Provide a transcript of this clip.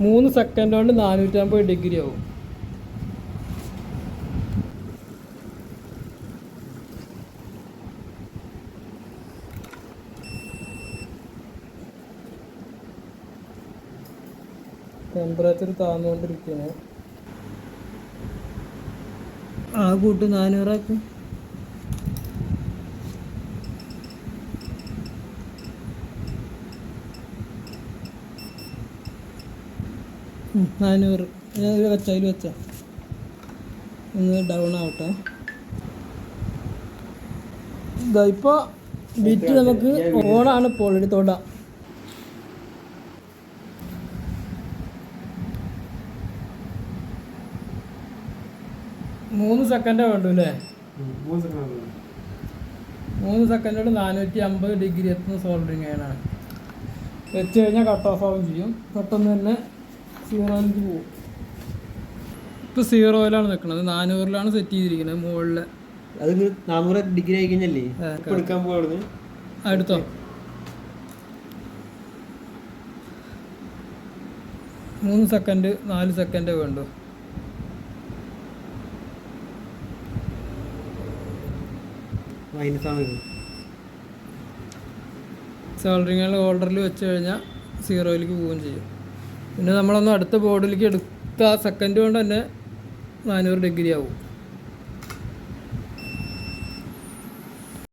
മൂന്ന് സെക്കൻഡ് കൊണ്ട് നാനൂറ്റമ്പത് ഡിഗ്രി ആവും. ടെമ്പറേച്ചർ താന്നുകൊണ്ടിരിക്കുകയാണ് ആ കൂട്ട് നാനൂറാക്കും. നാനൂറ്. വെച്ച അതിൽ വെച്ച ഒന്ന് ഡൗൺ ആവട്ടെ. ഇതാ ഇപ്പോൾ ബിറ്റ് നമുക്ക് ഓണാണ് ഇപ്പോൾ എടുത്തോണ്ട തൊടാം. മൂന്ന് സെക്കൻഡേ വേണ്ടു അല്ലേ മൂന്ന് സെക്കൻഡോട് നാനൂറ്റി അമ്പത് ഡിഗ്രി എത്തുന്ന സോൾഡറിങ് ആണ്. വെച്ച് കഴിഞ്ഞാൽ കട്ട് ഓഫ് ആവുകയും ചെയ്യും. പെട്ടെന്ന് തന്നെ സീറോയിലേക്ക് പോകും ഇപ്പോൾ സീറോയിലാണ് നിൽക്കുന്നത് നാനൂറിലാണ് സെറ്റ് ചെയ്തിരിക്കുന്നത് മുകളിൽ അത് നാനൂറ് ഡിഗ്രി ആയി കഴിഞ്ഞല്ലേ? എടുക്കാൻ അടുത്തോ മൂന്ന് സെക്കൻഡ് നാല് സെക്കൻഡ് വേണ്ടു. സാലറിങ്ങൾ ഓർഡറിൽ വെച്ച് കഴിഞ്ഞാൽ സീറോയിലേക്ക് പോവുകയും ചെയ്യും. പിന്നെ നമ്മളൊന്ന് അടുത്ത ബോർഡിലേക്ക് എടുത്ത സെക്കൻഡ് കൊണ്ട് തന്നെ നാനൂറ് ഡിഗ്രി ആവും.